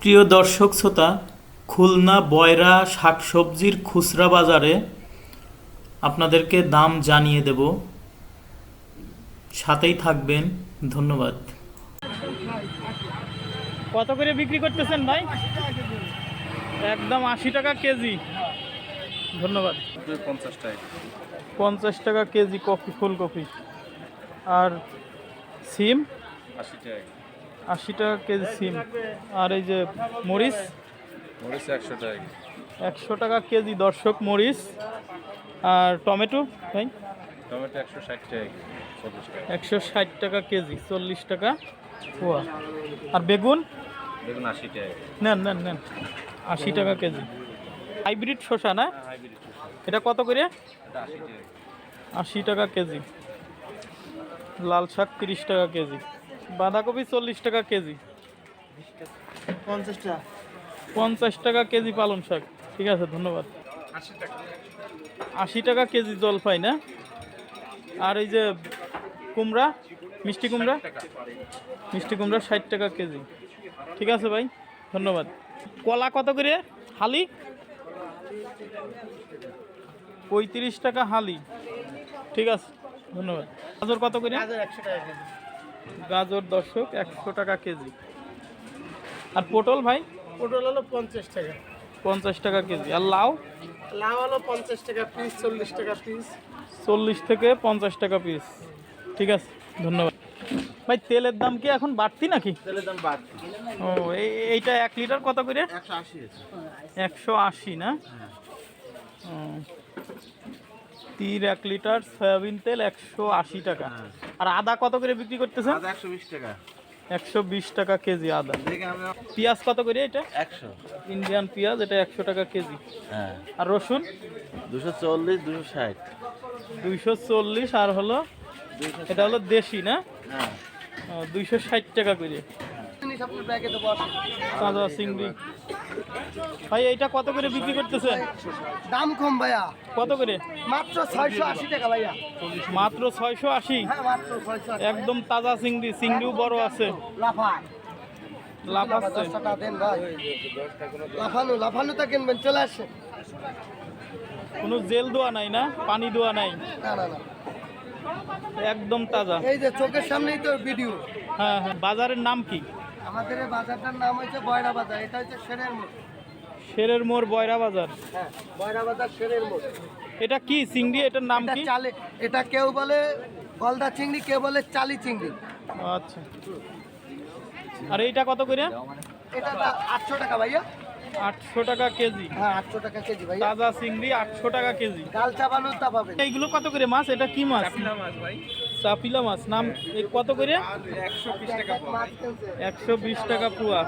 প্রিয় দর্শক শ্রোতা খুলনা বয়রা শাকসবজির খুচরা বাজারে আপনাদেরকে দাম জানিয়ে দেব। সাথেই থাকবেন ধন্যবাদ। কত করে বিক্রি করতেছেন ভাই? একদম আশি টাকা কেজি। ধন্যবাদ। পঞ্চাশ টাকা পঞ্চাশ টাকা কেজি কফি ফুলকপি। আর সিম? আশি টাকা। আশি টাকা কেজি সিম। আর এই যে মরিচ? মরিচ একশো টাকা একশো টাকা কেজি দর্শক মরিচ। আর টমেটো ভাই? টমেটো একশো ষাট টাকা একশো ষাট টাকা কেজি চল্লিশ টাকা। পোয়া আর বেগুন? দেখুন আশি টাকা নেন নেন নেন। আশি টাকা কেজি। হাইব্রিড শসা না? এটা কত করে? আশি টাকা কেজি। লাল শাক তিরিশ টাকা কেজি। বাঁধাকপি চল্লিশ টাকা কেজি। পঞ্চাশ টাকা পঞ্চাশ টাকা কেজি পালং শাক। ঠিক আছে ধন্যবাদ। আশি টাকা। কেজি জলপাই না? আর এই যে কুমড়া মিষ্টি কুমড়া? মিষ্টি কুমড়া ষাট টাকা কেজি। ঠিক আছে ভাই ধন্যবাদ। কলা কত করে? হালি? পঁয়ত্রিশ টাকা হালি। ঠিক আছে ধন্যবাদ। গাজর কত করে? একশো টাকা কেজি। গাজর দর্শক একশো টাকা কেজি। আর পটল ভাই? পটল হলো পঞ্চাশ টাকা। পঞ্চাশ টাকা কেজি। আর লাউ? লাউ হলো পঞ্চাশ টাকা পিস চল্লিশ টাকা পিস চল্লিশ থেকে পঞ্চাশ টাকা পিস ঠিক আছে ধন্যবাদ। ভাই তেলের দাম কি এখন বাড়তি নাকি? তেলের দাম বাড়তি। ও এই এইটা এক লিটার কত করে? একশো আশি না। তীর এক লিটার সয়াবিন তেল একশো আশি টাকা। আর আদা কত করে বিক্রি করতেছেন? আদা বিশ টাকা। একশো বিশ টাকা কেজি আদা। পেঁয়াজ কত করে এটা? একশো। ইন্ডিয়ান পেঁয়াজ এটা একশো টাকা কেজি। হ্যাঁ। আর রসুন? দুশো চল্লিশ দুশো ষাট। দুইশো চল্লিশ আর হলো এটা হলো দেশি না? হ্যাঁ। ষাট টাকা করে। তাজা চিংড়ি। ভাই এইটা কত করে বিক্রি করতেছেন? দাম কম ভাইয়া। কত করে? মাত্র ছয়শো আশি টাকা ভাইয়া। মাত্র ছয়শো আশি? হ্যাঁ একদম তাজা চিংড়ি চিংড়িও বড় আছে। লাফা। লাফানো লাফানোটা কিনবেন চলে আসে কোনো জেল দেওয়া নাই না? পানি দেওয়া নাই? না না না। একদম তাজা। এই যে চোখের সামনেই তো ভিডিও হ্যাঁ হ্যাঁ। বাজারের নাম কি? আমাদের এই বাজারটার নাম হচ্ছে বয়রা বাজার এটা হচ্ছে শেরের মোড়। শেরের মোড় বয়রা বাজার। হ্যাঁ বয়রা বাজার শেরের মোড়। এটা কি চিংড়ি? এটার নাম এটা কি? চালে এটা কেউ বলে গলদা চিংড়ি কেউ বলে চালি চিংড়ি। আচ্ছা। আর এইটা কত করে? এটা আটশো টাকা ভাইয়া। আটশো টাকা কেজি। হ্যাঁ আটশো টাকা কেজি ভাইয়া। তাজা চিংড়ি আটশো টাকা কেজি। ডাল চাবানো তা পাবেন। এইগুলো কত করে মাছ? এটা কি মাছ? মাছ ভাই। চাপিলা মাছ নাম কত করে? একশো বিশ টাকা পুয়া।